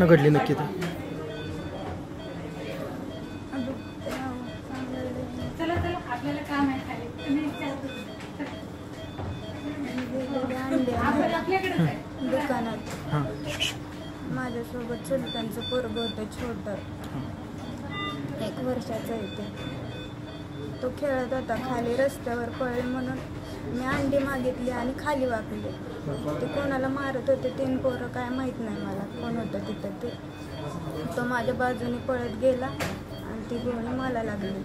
घटना घडली नक्की तर. चला चला आपल्याला काम आहे खाली. तुम्ही विचारतो. आपण आपल्याकडेच आहे दुकानात. हां. माझ्यासोबत चुलत्यांचं पोरग होतं छोटं. एक वर्षाचं आहे ते. तो खेळत होता खाली रस्त्यावर पळेल म्हणून. मी अंडी मागितली आणि खाली वाकली. ते कोणाला मारत होते तीन पोरं काय माहीत नाही मला. कोण होतं तिथं ते. तो माझ्या बाजूने पळत गेला आणि ती गोळी मला लागली.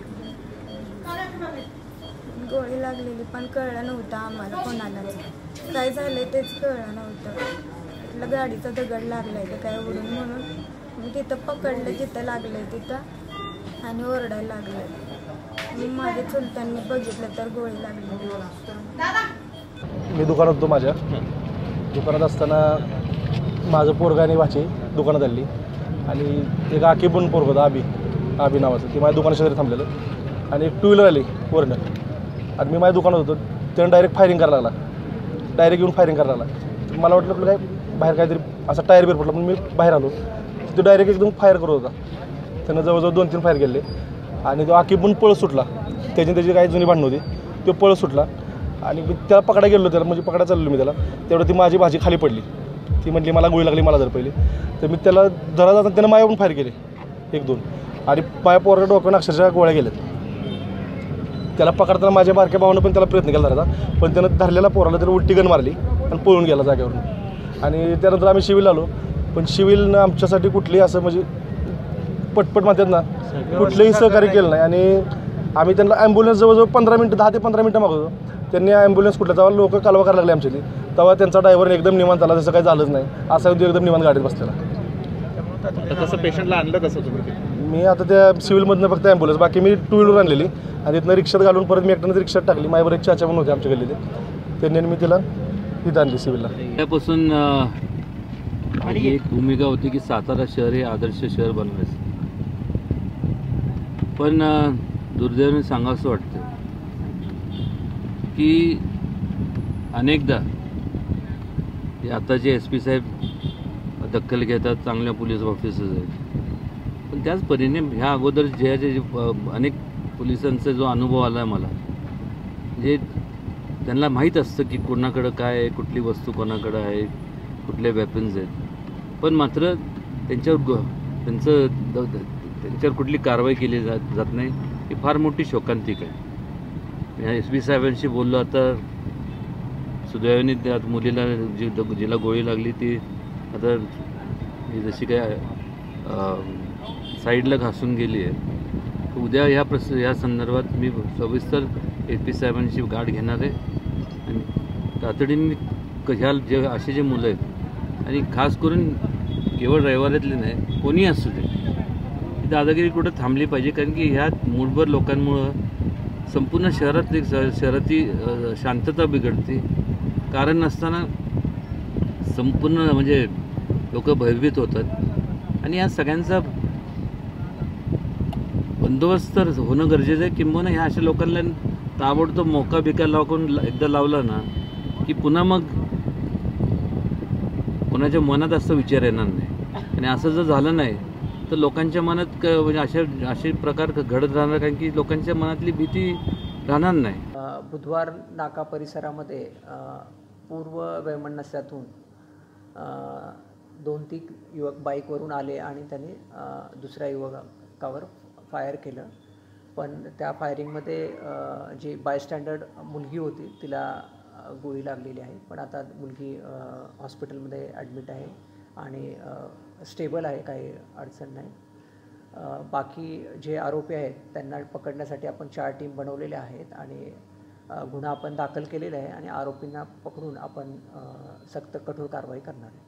गोळी लागलेली पण कळलं नव्हतं आम्हाला कोणालाच. काय झालं तेच कळलं नव्हतं. म्हटलं गाडीचा दगड लागलाय तर काय उडून म्हणून. मी तिथं पकडलं जिथं लागलंय तिथं. आणि ओरडायला लागलं. माझ्या चुलत्यांनी बघितलं तर गोळी लागली. मी दुकानात होतो माझ्या. दुकानात असताना माझं पोरगा आणि वाची दुकानात आली. आणि एक आकी पण पोरग होतं आबी. आबी नावाचं. ते माझ्या दुकाना शेजारी थांबलेलं. आणि एक टू व्हीलर आली वरनं. आणि मी माझ्या दुकानात होतो. त्यानं डायरेक्ट फायरिंग करायला लागला. डायरेक्ट येऊन फायरिंग करायला लागला. मला वाटलं आपलं काय बाहेर काहीतरी असा टायर बिर पडला. म्हणून मी बाहेर आलो. तो डायरेक्ट एकदम फायर करत होता. त्यानं जवळजवळ दोन तीन फायर केले. आणि तो आकी पण पळ सुटला. त्याची त्याची काही जुनी भांडण होती. तो पळ सुटला. आणि मी त्याला पकडा गेलो त्याला म्हणजे पकडा चाललो मी त्याला. तेवढं ती माझी भाजी खाली पडली. ती म्हटली मला गोळी लागली मला जर पहिली. तर मी त्याला धरा जाताना त्यानं माया पण फायर केले. एक दोन. आणि पाया पोराच्या डोक्यानं अक्षरशः गोळ्या गेल्यात. त्याला पकडताना माझ्या बारक्या भावानं पण त्याला प्रयत्न केला धरायचा पण त्यानं धरलेला पोराला त्याला उलटी गण मारली आणि पळून गेला जागेवरून. आणि त्यानंतर आम्ही शिवील आलो. पण शिविलनं आमच्यासाठी कुठलीही असं म्हणजे पटपट म्हणतात ना कुठलंही सहकार्य केलं नाही. आणि आम्ही त्यांना ॲम्ब्युलन्स जवळजवळ पंधरा मिनटं दहा ते पंधरा मिनटं मागवतो त्यांनी ॲम्ब्युलन्स कुठल्या तेव्हा लोक कालवा करायला लागले आमच्याली तेव्हा त्यांचा ड्रायव्हर एकदम निवांत आला जसं काही झालंच नाही. असा तो एकदम निवांत गाडीत बसलेला. तसं पेशंटला आणलं कसं तुम्ही मी आता त्या सिव्हिलमधनं फक्त ॲम्ब्युलन्स बाकी मी टू व्हीलर आणलेली. आणि तिथनं रिक्षात घालून परत मी एकट्यानं रिक्षात टाकली. माझ्यावर एक चाचा पण होते आमच्या गल्लीते त्यांनी आणि मी तिला इथं आणली सिव्हिलला त्यापासून एक भूमिका होती की सातारा शहर हे आदर्श शहर बनवायचं. पण दुर्दैवाने सांगावंसं वाटतं की अनेकदा हे आताचे एस पी साहेब दखल घेतात चांगल्या पोलीस ऑफिसर्स आहेत. पण त्याच परीने ह्या अगोदर जे जे अनेक पोलिसांचा जो अनुभव आला आहे मला जे त्यांना माहीत असतं की कोणाकडं काय आहे कुठली वस्तू कोणाकडं आहे कुठले वेपन्स आहेत. पण मात्र त्यांच्यावर ग त्यांचं द- त्यांच्यावर कुठली कारवाई केली जात जात नाही. ही फार मोठी शोकांतिक आहे. एस बी साहेबांशी बोललो आता. सुदैवाने त्या मुलीला जी जिला गोळी लागली ती आता ही जशी काय साईडला घासून गेली आहे. उद्या ह्या प्रस ह्या संदर्भात मी सविस्तर ए पी साहेबांशी गाठ घेणार आहे. आणि तातडीने क- ह्या जे असे जे मुलं आहेत आणि खास करून केवळ रविवारातले नाही कोणी असू दे ही दादागिरी कुठं थांबली पाहिजे? कारण की ह्या मूठभर लोकांमुळं संपूर्ण शहरातली श- शहराची शांतता बिघडते. कारण नसताना संपूर्ण म्हणजे लोक भयभीत होतात. आणि या सगळ्यांचा बंदोबस्त तर होणं गरजेचं आहे. किंबहुना ह्या अशा लोकांना ताबडतोब मोका बिका लावून एकदा लावला ना की पुन्हा मग कोणाच्या मनात असं विचार येणार नाही. आणि असं जर झालं नाही तर लोकांच्या मनात क म्हणजे अशा असे प्रकार घडत राहणार कारण की लोकांच्या मनातली भीती राहणार नाही. बुधवार नाका परिसरामध्ये पूर्व वैमनस्यातून दोन तीन युवक बाईकवरून आले आणि त्यांनी दुसऱ्या युवकावर फायर केलं. पण त्या फायरिंगमध्ये जी बायस्टँडर्ड मुलगी होती तिला गोळी लागलेली आहे. पण आता मुलगी हॉस्पिटलमध्ये ॲडमिट आहे. आणि स्टेबल आहे काही अडचण नाही. बाकी जे आरोपी आहेत त्यांना पकडण्यासाठी आपण चार टीम बनवलेल्या आहेत आणि गुन्हा आपण दाखल केलेला आहे आणि आरोपींना पकडून आपण सक्त कठोर कारवाई करणार आहे.